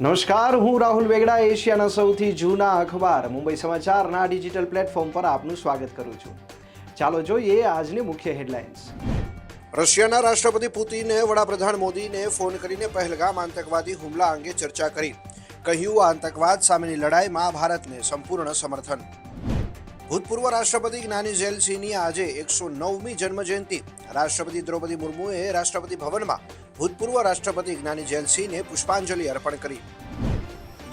નમસ્કાર, હું રાહુલ વેગડા, એશિયાના સૌથી જૂના અખબાર, મુંબઈ સમાચારના ડિજિટલ પ્લેટફોર્મ પર આપનું સ્વાગત કરું છું. ચાલો જોઈએ આજની મુખ્ય હેડલાઇન્સ. રશિયાના રાષ્ટ્રપતિ પુતિને વડાપ્રધાન મોદીને ફોન કરીને પહેલગામ આતંકવાદી હુમલા અંગે ચર્ચા કરી. કહ્યું, આતંકવાદ સામેની લડાઈમાં ભારતને સંપૂર્ણ સમર્થન. ભૂતપૂર્વ રાષ્ટ્રપતિ જ્ઞાની ઝેલસિંહની આજે એકસો નવમી જન્મજયંતિ. રાષ્ટ્રપતિ દ્રૌપદી મુર્મુએ રાષ્ટ્રપતિ ભવનમાં ભૂતપૂર્વ રાષ્ટ્રપતિ જ્ઞાની ઝેલસિંહને પુષ્પાંજલિ અર્પણ કરી.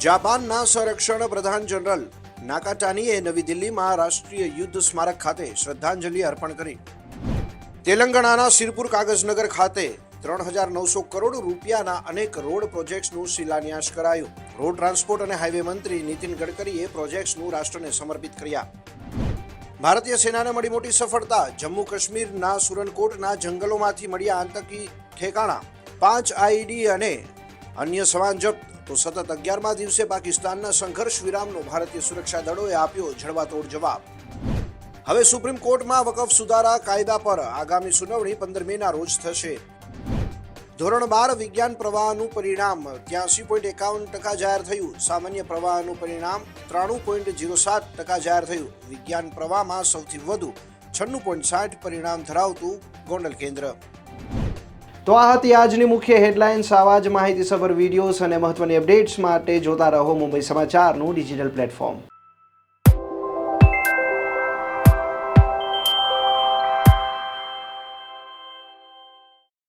જાપાનના સંરક્ષણ પ્રધાન જનરલ નાકાટાનીએ નવી દિલ્હીમાં રાષ્ટ્રીય યુદ્ધ સ્મારક ખાતે શ્રદ્ધાંજલિ અર્પણ કરી. તેલંગાણાના સિરપુર કાગજનગર ખાતે ત્રણ હજાર નવસો કરોડ રૂપિયાના અનેક રોડ પ્રોજેક્ટ્સનું શિલાન્યાસ કરાયું. રોડ ટ્રાન્સપોર્ટ અને હાઈવે મંત્રી નીતિન ગડકરીએ પ્રોજેક્ટ્સનું રાષ્ટ્રને સમર્પિત કર્યા. ભારતીય સેનાને મળી મોટી સફળતા. જમ્મુ કાશ્મીરના સુરનકોટના જંગલોમાંથી મળ્યા આતંકી ઠેકાણા. પાંચ આઈડી અને અન્ય સામાન જપ્ત. તો સતત અગિયારમા દિવસે પાકિસ્તાનના સંઘર્ષ વિરામનો ભારતીય સુરક્ષા દળોએ આપ્યો જડબાતોડ જવાબ. હવે સુપ્રીમ કોર્ટમાં વકફ સુધારા કાયદા પર આગામી સુનાવણી પંદર મેના રોજ થશે. ધોરણ બાર વિજ્ઞાન પ્રવાહનું પરિણામ. ત્યાંસી પોઈન્ટ એકાવન ટકા જાહેર થયું. સામાન્ય પ્રવાહનું પરિણામ ત્રાણું પોઈન્ટ જીરો સાત ટકા જાહેર થયું. વિજ્ઞાન પ્રવાહમાં સૌથી વધુ છન્નું પોઈન્ટ સાઠ પરિણામ ધરાવતું ગોંડલ કેન્દ્ર. તો આ હતી આજની મુખ્ય હેડલાઇન્સ. આવા જ માહિતીસભર વિડીયોઝ અને મહત્વની અપડેટ્સ માટે જોતા રહો મુંબઈ સમાચારનું ડિજિટલ પ્લેટફોર્મ.